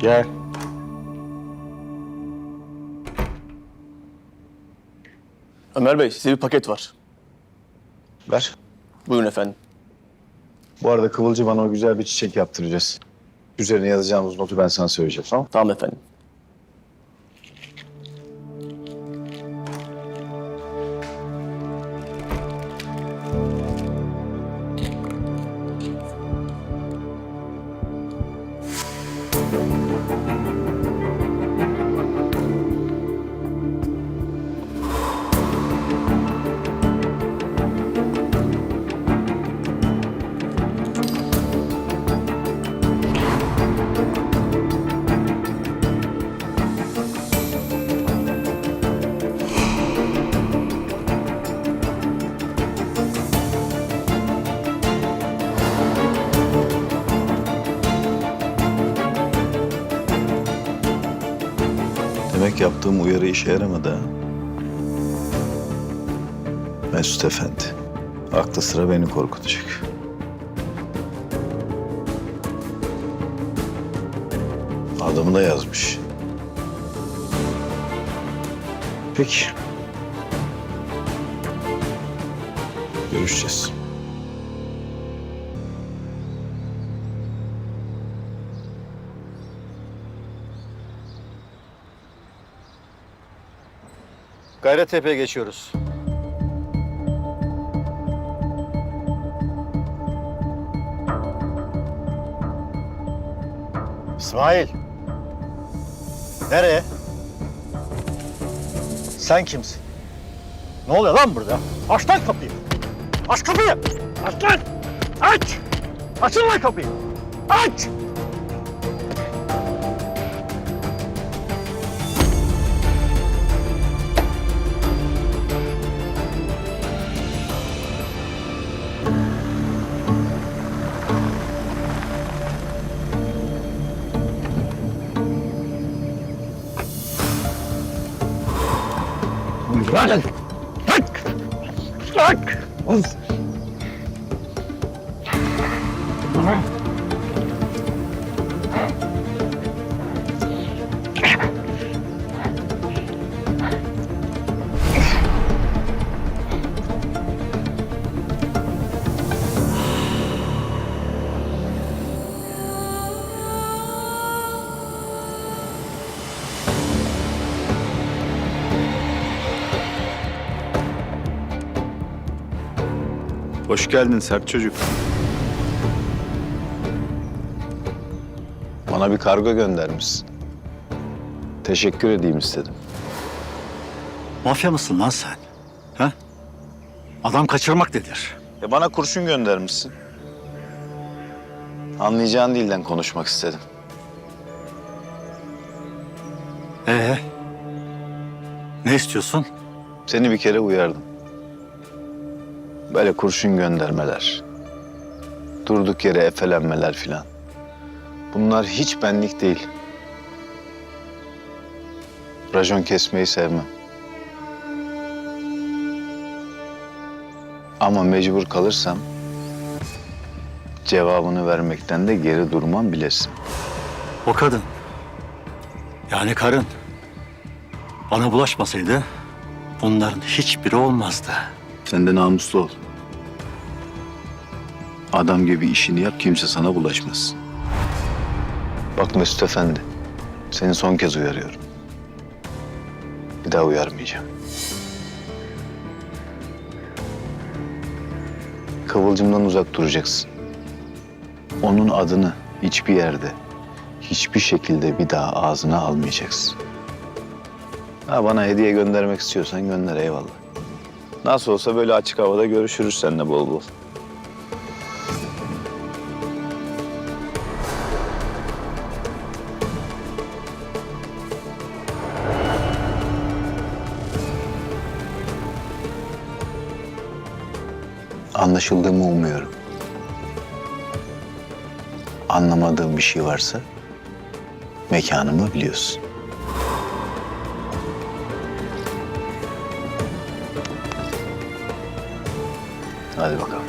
Gel. Ömer Bey size bir paket var. Ver. Buyurun efendim. Bu arada Kıvılcı bana o güzel bir çiçek yaptıracağız. Üzerine yazacağımız notu ben sana söyleyeceğim tamam Tamam efendim. Demek yaptığım uyarı işe yaramadı. Mesut Efendi. Aklı sıra beni korkutacak. Adamı da yazmış. Peki. Görüşeceğiz. Gayrettepe'ye geçiyoruz. İsmail. Nereye? Sen kimsin? Ne oluyor lan burada? Aç lan kapıyı. Aç kapıyı. Aç lan. Aç. Açın lan kapıyı. Aç. Lan. Aç. Aç. Hoş geldin sert çocuk. Bana bir kargo göndermişsin. Teşekkür edeyim istedim. Mafya mısın lan sen? Ha? Adam kaçırmak nedir? E bana kurşun göndermişsin. Anlayacağın dilden konuşmak istedim. Ee? Ne istiyorsun? Seni bir kere uyardım. Böyle kurşun göndermeler, durduk yere efelenmeler filan. Bunlar hiç benlik değil. Rajon kesmeyi sevmem. Ama mecbur kalırsam cevabını vermekten de geri durmam bilesin. O kadın. Yani karın. Bana bulaşmasaydı bunların hiçbiri olmazdı. Sen de namuslu ol. Adam gibi işini yap, kimse sana bulaşmasın. Bak Mesut Efendi, seni son kez uyarıyorum. Bir daha uyarmayacağım. Kıvılcımdan uzak duracaksın. Onun adını hiçbir yerde, hiçbir şekilde bir daha ağzına almayacaksın. Ha bana hediye göndermek istiyorsan gönder eyvallah. Nasıl olsa böyle açık havada görüşürüz seninle bol bol. Anlaşıldığımı umuyorum. Anlamadığım bir şey varsa mekanımı biliyorsun. Hadi bakalım.